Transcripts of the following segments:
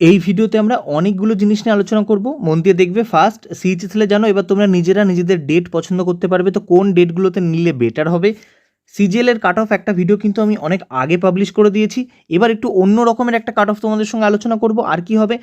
এই ভিডিওতে আমরা অনেকগুলো জিনিস নিয়ে আলোচনা করব। মন দিয়ে দেখবে ফার্স্ট সিএইচএসএলে জানো, এবার তোমরা নিজেরা নিজেদের ডেট পছন্দ করতে পারবে, তো কোন ডেটগুলোতে নিলে বেটার হবে? সিজিএল এর কাট অফ একটা ভিডিও কিন্তু আমি অনেক আগে পাবলিশ করে দিয়েছি। এবার একটু অন্য রকমের একটা কাট অফ তোমাদের সঙ্গে আলোচনা করব, আর কি হবে?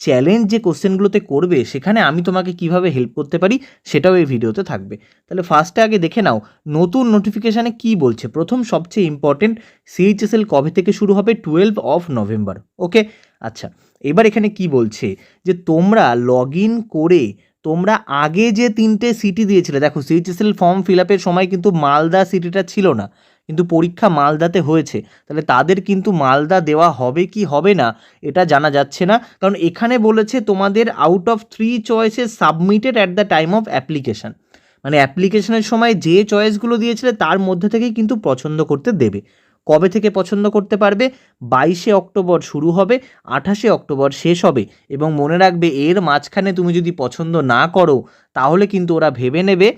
চ্যালেঞ্জ যে কোশ্চেনগুলোতে করবে, সেখানে আমি তোমাকে কীভাবে হেল্প করতে পারি, সেটাও এই ভিডিওতে থাকবে। তাহলে ফার্স্টে আগে দেখে নাও, নতুন নোটিফিকেশানে কি বলছে? প্রথম সবচেয়ে ইম্পর্টেন্ট সিএইচএসএল কবে থেকে শুরু হবে? টুয়েলভ অফ নভেম্বর ওকে আচ্ছা এবার এখানে কি বলছে? যে তোমরা লগ করে তোমরা আগে যে তিনটে সিটি দিয়েছিলে, দেখো সিএইচএসএল ফর্ম ফিল আপের সময় কিন্তু মালদা সিটিটা ছিল না, কিন্তু পরীক্ষা মালদাতে হয়েছে। তাহলে তাদের কিন্তু মালদা দেওয়া হবে কি হবে না, এটা জানা যাচ্ছে না। কারণ এখানে বলেছে তোমাদের out of three choices submitted at the time of application মানে অ্যাপ্লিকেশনের সময় যে চয়েসগুলো দিয়েছিলে, তার মধ্যে থেকেই কিন্তু পছন্দ করতে দেবে। কবে থেকে পছন্দ করতে পারবে? বাইশে অক্টোবর শুরু হবে, আঠাশে অক্টোবর শেষ হবে এবং মনে রাখবে এর মাঝখানে তুমি যদি পছন্দ না করো, তাহলে কিন্তু ওরা ভেবে নেবে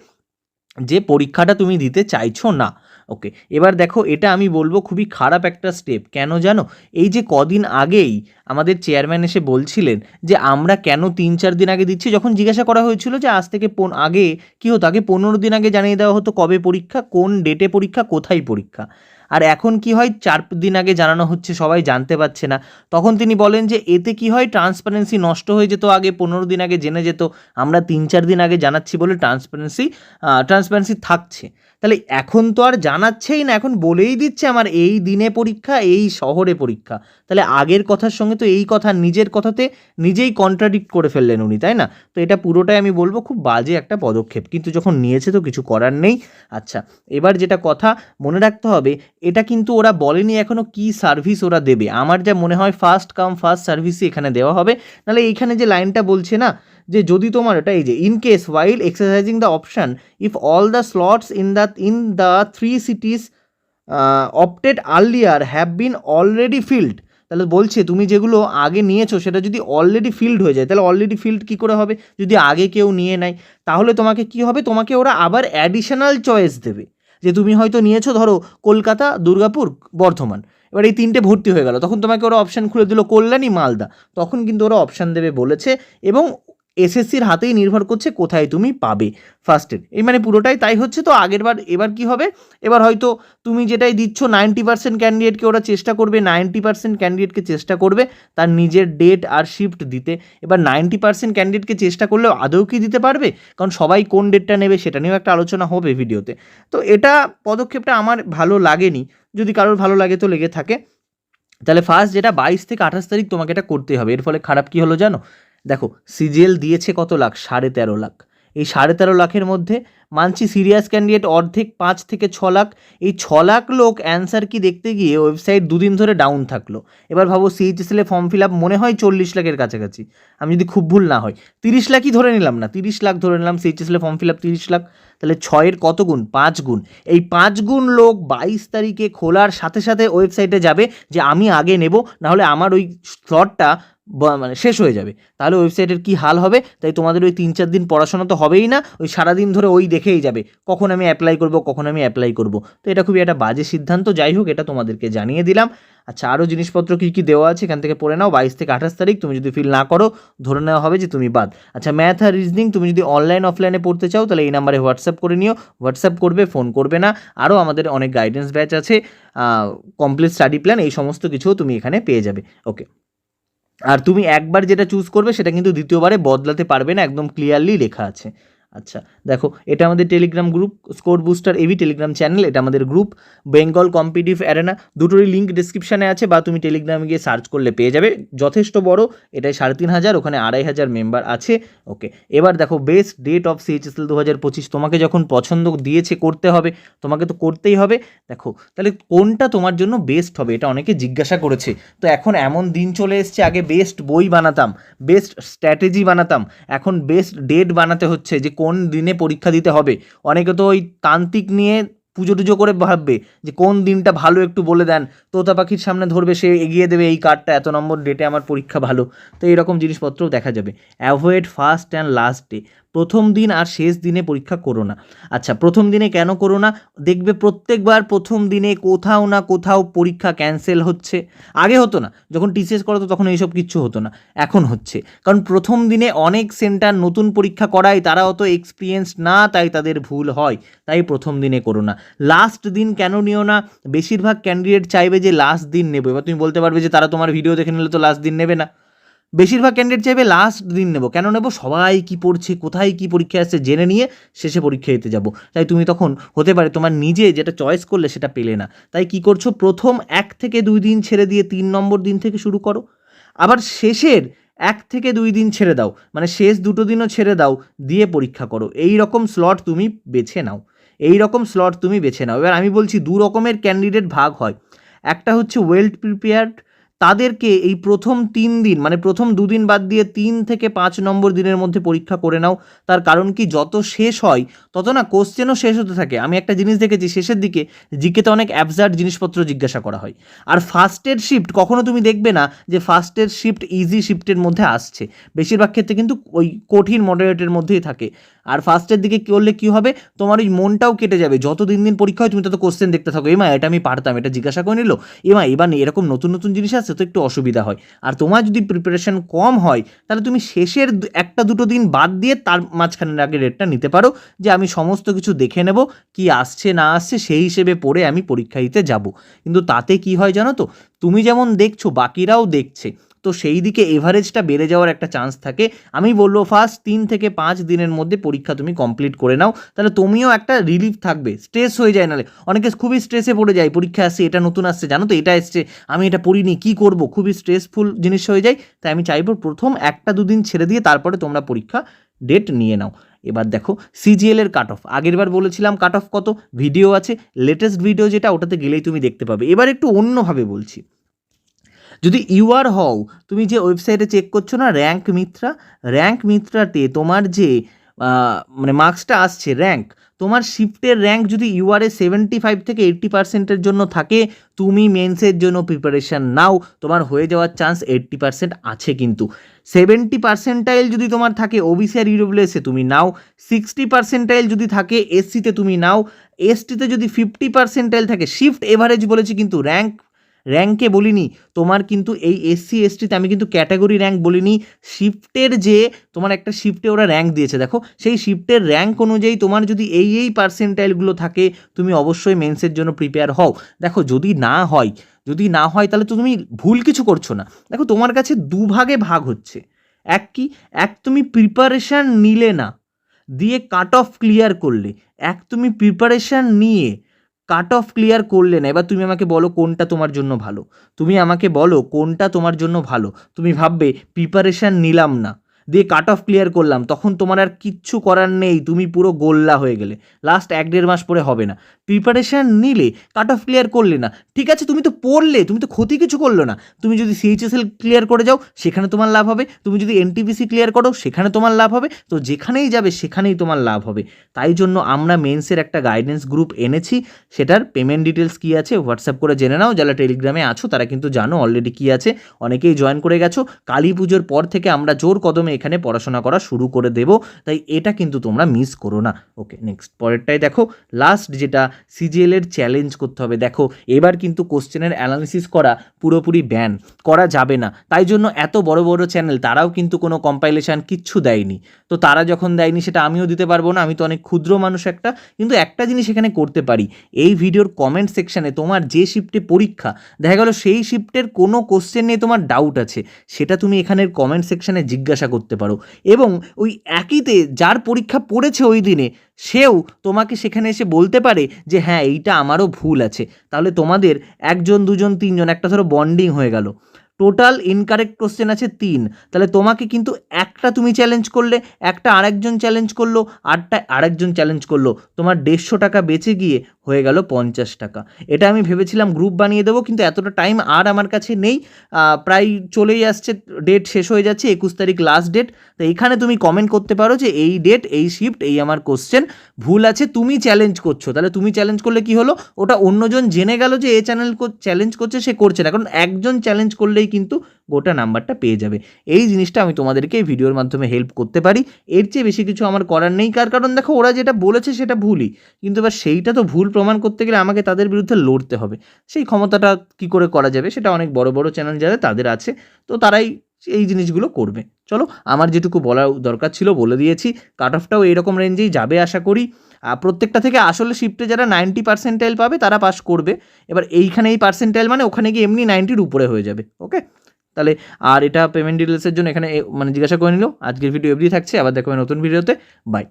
যে পরীক্ষাটা তুমি দিতে চাইছো না। ওকে, এবার দেখো এটা আমি বলব খুবই খারাপ একটা স্টেপ। কেন জানো? এই যে কদিন আগেই আমাদের চেয়ারম্যান এসে বলছিলেন যে আমরা কেন তিন চার দিন আগে দিচ্ছি, যখন জিজ্ঞাসা করা হয়েছিল যে আজ থেকে পন আগে কী হতো? আগে পনেরো দিন আগে জানিয়ে দেওয়া হতো কবে পরীক্ষা, কোন ডেটে পরীক্ষা, কোথায় পরীক্ষা। আর এখন কি হয়? চার দিন আগে জানানো হচ্ছে, সবাই জানতে পারছে না। তখন তিনি বলেন যে, এতে কি হয়? ট্রান্সপারেন্সি নষ্ট হয়ে যেত আগে, পনেরো দিন আগে জেনে যেত। আমরা তিন চার দিন আগে জানাচ্ছি বলে ট্রান্সপারেন্সি ট্রান্সপারেন্সি থাকছে। তাহলে এখন তো আর জানাচ্ছেই না, এখন বলেই দিচ্ছে আমার এই দিনে পরীক্ষা, এই শহরে পরীক্ষা। তাহলে আগের কথার সঙ্গে তো এই কথা, নিজের কথাতে নিজেই কন্ট্রাডিক্ট করে ফেললেন উনি, তাই না? তো এটা পুরোটাই আমি বলব, খুব বাজে একটা পদক্ষেপ। কিন্তু যখন নিয়েছে তো কিছু করার নেই। আচ্ছা এবার যেটা কথা মনে রাখতে হবে এটা কিন্তু ওরা বলেনি এখনও কি সার্ভিস ওরা দেবে। আমার যা মনে হয় ফার্স্ট কাম ফার্স্ট সার্ভিসই এখানে দেওয়া হবে। নাহলে এইখানে যে লাইনটা বলছে না, যে যদি তোমার এটা এই যে in case while exercising the option if all the slots in the in the three cities opted earlier have been already filled তাহলে বলছে তুমি যেগুলো আগে নিয়েছো সেটা যদি অলরেডি ফিল্ড হয়ে যায়, তাহলে অলরেডি ফিল্ড কী করে হবে? যদি আগে কেউ নিয়ে নেয়, তাহলে তোমাকে কি হবে? তোমাকে ওরা আবার অ্যাডিশনাল চয়েস দেবে। যে তুমি হয়তো নিয়েছো, ধরো, কলকাতা, দুর্গাপুর, বর্ধমান। এবার এই তিনটে ভর্তি হয়ে গেল। তখন তোমাকে ওরা অপশান খুলে দিল কল্যাণী, মালদা। তখন কিন্তু ওরা অপশান দেবে বলেছে এবং এসএসসির হাতেই নির্ভর করছে কোথায় তুমি পাবে। ফার্স্টের এই মানে পুরোটাই তাই হচ্ছে, তো আগের বার, এবার কি হবে? এবার হয়তো তুমি যেটাই দিচ্ছ নাইনটি পার্সেন্ট ক্যান্ডিডেটকে ওরা চেষ্টা করবে নাইনটি পার্সেন্ট ক্যান্ডিডেটকে চেষ্টা করবে তার নিজের ডেট আর শিফট দিতে। এবার নাইনটি পার্সেন্ট ক্যান্ডিডেটকে চেষ্টা করলেও আদৌ কি দিতে পারবে? কারণ সবাই কোন ডেটটা নেবে সেটা নিয়েও একটা আলোচনা হবে ভিডিওতে। তো এটা পদক্ষেপটা আমার ভালো লাগেনি। যদি কারোর ভালো লাগে তো লেগে থাকে। তাহলে ফার্স্ট যেটা বাইশ থেকে আঠাশ তারিখ তোমাকে এটা করতে হবে। এর ফলে খারাপ কী হলো জানো? দেখো, সিজিএল দিয়েছে কত লাখ? সাড়ে তেরো লাখ। এই সাড়ে তেরো লাখের মধ্যে মানছি সিরিয়াস ক্যান্ডিডেট অর্ধেক পাঁচ থেকে ছ লাখ। এই ছ লাখ লোক অ্যান্সার কি দেখতে গিয়ে ওয়েবসাইট দুদিন ধরে ডাউন থাকল? এবার ভাবো সিএইচএসএলে ফর্ম ফিল আপ মনে হয় চল্লিশ লাখের কাছাকাছি। আমি যদি খুব ভুল না হয়, তিরিশ লাখই ধরে নিলাম না, তিরিশ লাখ ধরে নিলাম সিএইচএসএলে ফর্ম ফিল আপ তিরিশ লাখ। তাহলে ছয়ের কত গুণ? পাঁচ গুণ। এই পাঁচ গুণ লোক বাইশ তারিখে খোলার সাথে সাথে ওয়েবসাইটে যাবে যে আমি আগে নেব, নাহলে আমার ওই স্লটটা মানে শেষ হয়ে যাবে। তাহলে ওয়েবসাইটের কি হাল হবে? তাই তোমাদের ওই তিন চার দিন পড়াশোনা তো হবেই না, ওই সারাদিন ধরে ওই দেখেই যাবে, কখন আমি অ্যাপ্লাই করব, কখন আমি অ্যাপ্লাই করব। তো এটা খুবই একটা বাজে সিদ্ধান্ত, যাই হোক এটা তোমাদেরকে জানিয়ে দিলাম। আচ্ছা আরও জিনিসপত্র কী কী দেওয়া আছে? এখান থেকে পড়ে নাও, বাইশ থেকে আঠাশ তারিখ, তুমি যদি ফিল না করো, ধরে নেওয়া হবে যে তুমি বাদ। আচ্ছা ম্যাথ আর রিজনিং তুমি যদি অনলাইন অফলাইনে পড়তে চাও, তাহলে এই নাম্বারে হোয়াটসঅ্যাপ করে নিও। হোয়াটসঅ্যাপ করবে ফোন করবে না। আরও আমাদের অনেক গাইডেন্স ব্যাচ আছে কমপ্লিট স্টাডি প্ল্যান এই সমস্ত কিছুও তুমি এখানে পেয়ে যাবে। ওকে আর তুমি একবার যেটা চুজ করবে, সেটা কিন্তু দ্বিতীয়বারে বদলাতে পারবে না, একদম ক্লিয়ারলি লেখা আছে। আচ্ছা দেখো, এটা আমাদের টেলিগ্রাম গ্রুপ স্কোর বুস্টার এভি টেলিগ্রাম চ্যানেল এটা আমাদের গ্রুপ বেঙ্গল কম্পিটিভ অ্যারেনা দুটোরই লিঙ্ক ডিসক্রিপশানে আছে বা তুমি টেলিগ্রামে গিয়ে সার্চ করলে পেয়ে যাবে, যথেষ্ট বড়, এটাই সাড়ে তিন হাজার, ওখানে আড়াই হাজার মেম্বার আছে ওকে এবার দেখো বেস্ট ডেট অফ সিএইচএসএল দু হাজার পঁচিশ, তোমাকে যখন পছন্দ দিয়েছে করতে হবে, তোমাকে তো করতেই হবে, দেখো, তাহলে কোনটা তোমার জন্য বেস্ট হবে, এটা অনেকে জিজ্ঞাসা করেছে, তো এখন এমন দিন চলে এসছে, আগে বেস্ট বই বানাতাম বেস্ট স্ট্র্যাটেজি বানাতাম, এখন বেস্ট ডেট বানাতে হচ্ছে, যে কোন দিনে পরীক্ষা দিতে হবে? অনেকে তো ওই তান্ত্রিক নিয়ে পুজো টুজো করে ভাববে যে কোন দিনটা ভালো একটু বলে দেন। তোতা পাখির সামনে ধরবে, সে এগিয়ে দেবে এই কার্ডটা, এত নম্বর ডেটে আমার পরীক্ষা ভালো। তো এইরকম জিনিসপত্রও দেখা যাবে। Avoid first and last day প্রথম দিন আর শেষ দিনে পরীক্ষা করো না। আচ্ছা প্রথম দিনে কেন করো না? দেখবে প্রত্যেকবার প্রথম দিনে কোথাও না কোথাও পরীক্ষা ক্যান্সেল হচ্ছে। আগে হতো না, যখন টিসিএস করতো তখন এইসব কিচ্ছু হতো না, এখন হচ্ছে। কারণ প্রথম দিনে অনেক সেন্টার নতুন পরীক্ষা করায়, তারা অত এক্সপিরিয়েন্স না, তাই তাদের ভুল হয়, তাই প্রথম দিনে করো না। লাস্ট দিন কেন নিও না? বেশিরভাগ ক্যান্ডিডেট চাইবে যে লাস্ট দিন নেবে। এবার তুমি বলতে পারবে যে তারা তোমার ভিডিও দেখে নিলে তো লাস্ট দিন নেবে না। বেশিরভাগ ক্যান্ডিডেট চাইবে লাস্ট দিন নেব। কেন নেব? সবাই কি পড়ছে, কোথায় কি পরীক্ষা আসছে জেনে নিয়ে শেষে পরীক্ষা দিতে যাব। তাই তুমি তখন হতে পারে তোমার নিজে যেটা চয়েস করলে সেটা পেলে না। তাই কি করছ? প্রথম এক থেকে দুই দিন ছেড়ে দিয়ে তিন নম্বর দিন থেকে শুরু করো। আবার শেষের এক থেকে দুই দিন ছেড়ে দাও। মানে শেষ দুটো দিনও ছেড়ে দাও, দিয়ে পরীক্ষা করো। এই রকম স্লট তুমি বেছে নাও। এই রকম স্লট তুমি বেছে নাও। এবার আমি বলছি দু রকমের ক্যান্ডিডেট ভাগ হয়। একটা হচ্ছে ওয়েল প্রিপেয়ার্ড তাদেরকে এই প্রথম তিন দিন মানে প্রথম দুদিন বাদ দিয়ে তিন থেকে পাঁচ নম্বর দিনের মধ্যে পরীক্ষা করে নাও। তার কারণ কি? যত শেষ হয়, তত না কোশ্চেনও শেষ হতে থাকে। আমি একটা জিনিস দেখেছি শেষের দিকে, জিকেতে অনেক অ্যাবজার্ড জিনিসপত্র জিজ্ঞাসা করা হয়। আর ফার্স্টের শিফট কখনো তুমি দেখবে না যে ফার্স্টের শিফট ইজি শিফটের মধ্যে আসছে। বেশিরভাগ ক্ষেত্রে কিন্তু ওই কঠিন মডারেটের মধ্যেই থাকে। আর ফার্স্টের দিকে করলে কি হবে? তোমার ওই মনটাও কেটে যাবে। যত দিন দিন পরীক্ষা হয়, তুমি তত কোশ্চেন দেখতে থাকো। এমা এটা আমি পারতাম, এটা জিজ্ঞাসা করে নিল? এমা এবার এরকম নতুন নতুন জিনিস আসছে তো একটু অসুবিধা হয়। আর তোমার যদি প্রিপারেশন কম হয়, তাহলে তুমি শেষের একটা দুটো দিন বাদ দিয়ে তার মাঝখানের আগে রেটটা নিতে পারো যে আমি সমস্ত কিছু দেখে নেব, কি আসছে না আসছে সেই হিসেবে পড়ে আমি পরীক্ষা দিতে যাব। কিন্তু তাতে কি হয় জানো তো? তুমি যেমন দেখছ, বাকিরাও দেখছে। তো সেই দিকে এভারেজটা বেড়ে যাওয়ার একটা চান্স থাকে। আমি বলব ফার্স্ট তিন থেকে পাঁচ দিনের মধ্যে পরীক্ষা তুমি কমপ্লিট করে নাও। তাহলে তুমিও একটা রিলিফ থাকবে। স্ট্রেস হয়ে যায় নাহলে অনেকে খুবই স্ট্রেসে পড়ে যায়। পরীক্ষা আসছে, এটা নতুন আসছে, জানো তো, এটা এসছে, আমি এটা পড়িনি, কি করব? খুবই স্ট্রেসফুল জিনিস হয়ে যায়। তাই আমি চাইব প্রথম একটা দুদিন ছেড়ে দিয়ে তারপরে তোমরা পরীক্ষা ডেট নিয়ে নাও। এবার দেখো সিজিএল এর কাট অফ আগের বার বলেছিলাম কাট অফ কত? ভিডিও আছে। লেটেস্ট ভিডিও যেটা, ওটাতে গেলেই তুমি দেখতে পাবে। এবার একটু অন্যভাবে বলছি। যদি ইউআর হও তুমি যে ওয়েবসাইটে চেক করছ না র্যাঙ্ক মিত্রা র্যাঙ্ক মিত্রাতে তোমার যে মানে মার্কসটা আসছে র্যাঙ্ক তোমার শিফটের র্যাঙ্ক যদি ইউআরএ সেভেন্টি ফাইভ থেকে এইট্টি পার্সেন্টের জন্য থাকে, তুমি মেন্সের জন্য প্রিপারেশান নাও, তোমার হয়ে যাওয়ার চান্স এইট্টি পার্সেন্ট আছে কিন্তু। সেভেন্টি পার্সেন্টাইল যদি তোমার থাকে ওবিসি আর ইডব্লিউএসে তুমি নাও সিক্সটি পার্সেন্টাইল যদি থাকে এসসিতে তুমি নাও এসটিতে যদি ফিফটি পার্সেন্টাইল থাকে শিফট এভারেজ বলেছি কিন্তু র্যাঙ্ক র্যাঙ্কে বলিনি। তোমার কিন্তু এই এসসি এসটিতে আমি কিন্তু ক্যাটাগরি র্যাঙ্ক বলিনি। শিফটের যে তোমার একটা শিফটে ওরা র্যাঙ্ক দিয়েছে, দেখো? সেই শিফটের র্যাঙ্ক অনুযায়ী তোমার যদি এই এই পার্সেন্টাইলগুলো থাকে, তুমি অবশ্যই মেন্সের জন্য প্রিপেয়ার হও। দেখো, যদি না হয়, যদি না হয়, তাহলে তো তুমি ভুল কিছু করছ না। দেখো, তোমার কাছে দুভাগে ভাগ হচ্ছে। এক কি? এক তুমি প্রিপারেশান নিলে না, দিয়ে কাট অফ ক্লিয়ার করলে। এক তুমি প্রিপারেশান নিয়ে কাট অফ ক্লিয়ার করলে না। এবার তুমি আমাকে বলো কোনটা তোমার জন্য ভালো। তুমি আমাকে বলো কোনটা তোমার জন্য ভালো। তুমি ভাববে প্রিপারেশান নিলাম না। দিয়ে কাট অফ ক্লিয়ার করলাম, তখন তোমার আর কিচ্ছু করার নেই, তুমি পুরো গোল্লা হয়ে গেলে। লাস্ট এক দেড় মাস পরে হবে না। প্রিপারেশান নিলে কাট অফ ক্লিয়ার করলে না। ঠিক আছে, তুমি তো পড়লে, তুমি তো ক্ষতি কিছু করল না। তুমি যদি সিএইচএসএল ক্লিয়ার করে যাও, সেখানে তোমার লাভ হবে। তুমি যদি এনটিপিসি ক্লিয়ার করো, সেখানে তোমার লাভ হবে। তো যেখানেই যাবে, সেখানেই তোমার লাভ হবে। তাই জন্য আমরা মেন্সের একটা গাইডেন্স গ্রুপ এনেছি। সেটার পেমেন্ট ডিটেলস কী আছে হোয়াটসঅ্যাপ করে জেনে নাও। যারা টেলিগ্রামে আছো, তারা কিন্তু জানো অলরেডি কী আছে। অনেকেই জয়েন করে গেছো। কালী পুজোর পর থেকে আমরা জোর কদমে এখানে পড়াশোনা করা শুরু করে দেব, তাই এটা কিন্তু তোমরা মিস করো না। ওকে নেক্সট পরেরটাই দেখো লাস্ট যেটা সিজিএল এর চ্যালেঞ্জ করতে হবে, দেখো, এবার কিন্তু কোশ্চেনের অ্যানালিসিস করা পুরোপুরি ব্যান করা যাবে না। তাই জন্য এত বড় বড় চ্যানেল তারাও কিন্তু কোনো কম্পাইলেশন কিচ্ছু দেয়নি। তো তারা যখন দেয়নি, সেটা আমিও দিতে পারব না, আমি তো অনেক ক্ষুদ্র মানুষ একটা, কিন্তু একটা জিনিস এখানে করতে পারি। এই ভিডিওর কমেন্ট সেকশানে তোমার যে শিফটে পরীক্ষা, দেখা গেল সেই শিফটের কোনো কোশ্চেন নিয়ে তোমার ডাউট আছে, সেটা তুমি এখানের কমেন্ট সেকশানে জিজ্ঞাসা পারো। এবং ওই একইতে যার পরীক্ষা পড়েছে ওই দিনে, সেও তোমাকে সেখানে এসে বলতে পারে যে হ্যাঁ এইটা আমারও ভুল আছে। তাহলে তোমাদের একজন, দুজন, তিনজন, একটা ধরো বন্ডিং হয়ে গেল। টোটাল ইনকারেক্ট কোশ্চেন আছে তিন। তাহলে তোমাকে কিন্তু একটা তুমি চ্যালেঞ্জ করলে, একটা আরেকজন চ্যালেঞ্জ করল আটটা আরেকজন চ্যালেঞ্জ করল। তোমার দেড়শো টাকা বেঁচে গিয়ে হয়ে গেল পঞ্চাশ টাকা। এটা আমি ভেবেছিলাম গ্রুপ বানিয়ে দেবো, কিন্তু এতটা টাইম আর আমার কাছে নেই। প্রায় চলেই আসছে ডেট শেষ হয়ে যাচ্ছে, একুশ তারিখ লাস্ট ডেট তো এখানে তুমি কমেন্ট করতে পারো যে এই ডেট এই শিফট এই আমার কোশ্চেন ভুল আছে, তুমি চ্যালেঞ্জ করছ। তাহলে তুমি চ্যালেঞ্জ করলে কি হলো? ওটা অন্যজন জেনে গেল যে এ চ্যানেল চ্যালেঞ্জ করছে, সে করছে না। কারণ একজন চ্যালেঞ্জ করলেই কিন্তু গোটা নাম্বারটা পেয়ে যাবে। এই জিনিসটা আমি তোমাদেরকে ভিডিওর মাধ্যমে হেল্প করতে পারি। এর চেয়ে বেশি কিছু আমার করার নেই। কার কারণ? দেখো, ওরা যেটা বলেছে সেটা ভুলই। কিন্তু এবার সেইটা তো ভুল প্রমাণ করতে গেলে আমাকে তাদের বিরুদ্ধে লড়তে হবে। সেই ক্ষমতাটা কি করে করা যাবে সেটা অনেক বড় বড় চ্যানেল যারা তাদের আছে। তো তারাই এই জিনিসগুলো করবে। চলো, আমার যেটুকু বলার দরকার ছিল বলে দিয়েছি। কাট অফটাও এইরকম রেঞ্জেই যাবে আশা করি। প্রত্যেকটা থেকে আসলে শিফটে যারা নাইনটি পার্সেন্টাইল পাবে, তারা পাস করবে। এবার এইখানে এই পার্সেন্টাইল মানে ওখানে গিয়ে এমনি নাইনটির উপরে হয়ে যাবে ওকে তাহলে, আর এটা পেমেন্ট ডিটেলসের জন্য এখানে মানে জিজ্ঞাসা করে নিল। আজকের ভিডিও এমনি থাকছে। আবার দেখো নতুন ভিডিওতে বাই